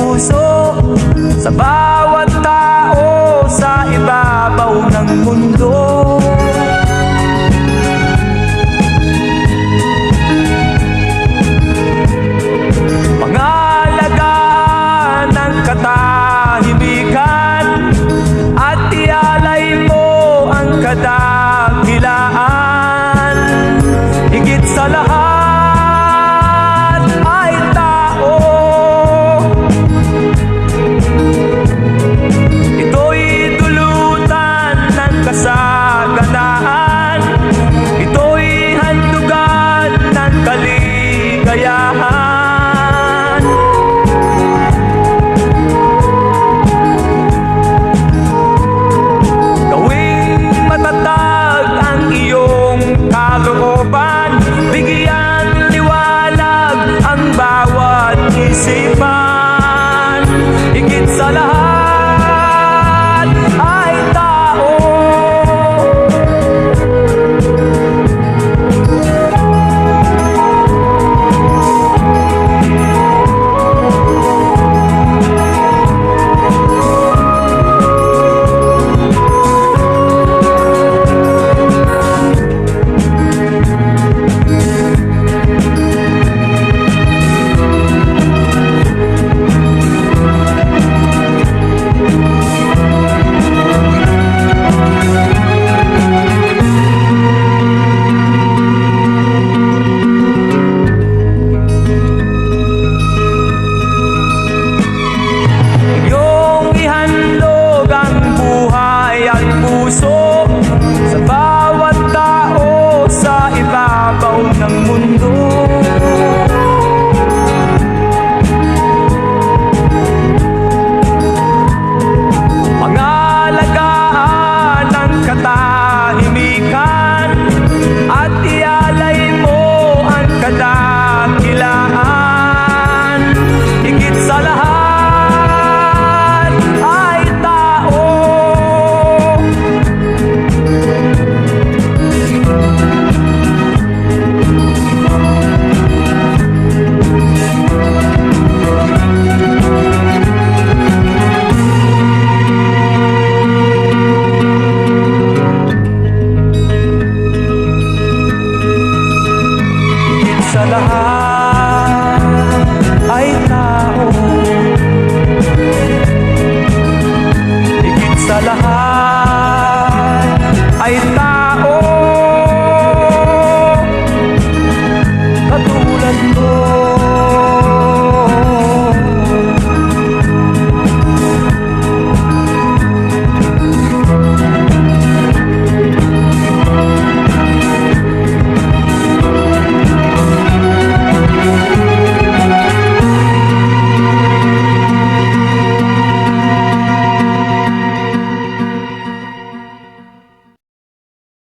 puso Sa bawat tao sa ibabaw ng mundo. Mga ng katahimikan At ialay mo ang kadahimikan kasigayahan Gawing matatag ang iyong kalooban. I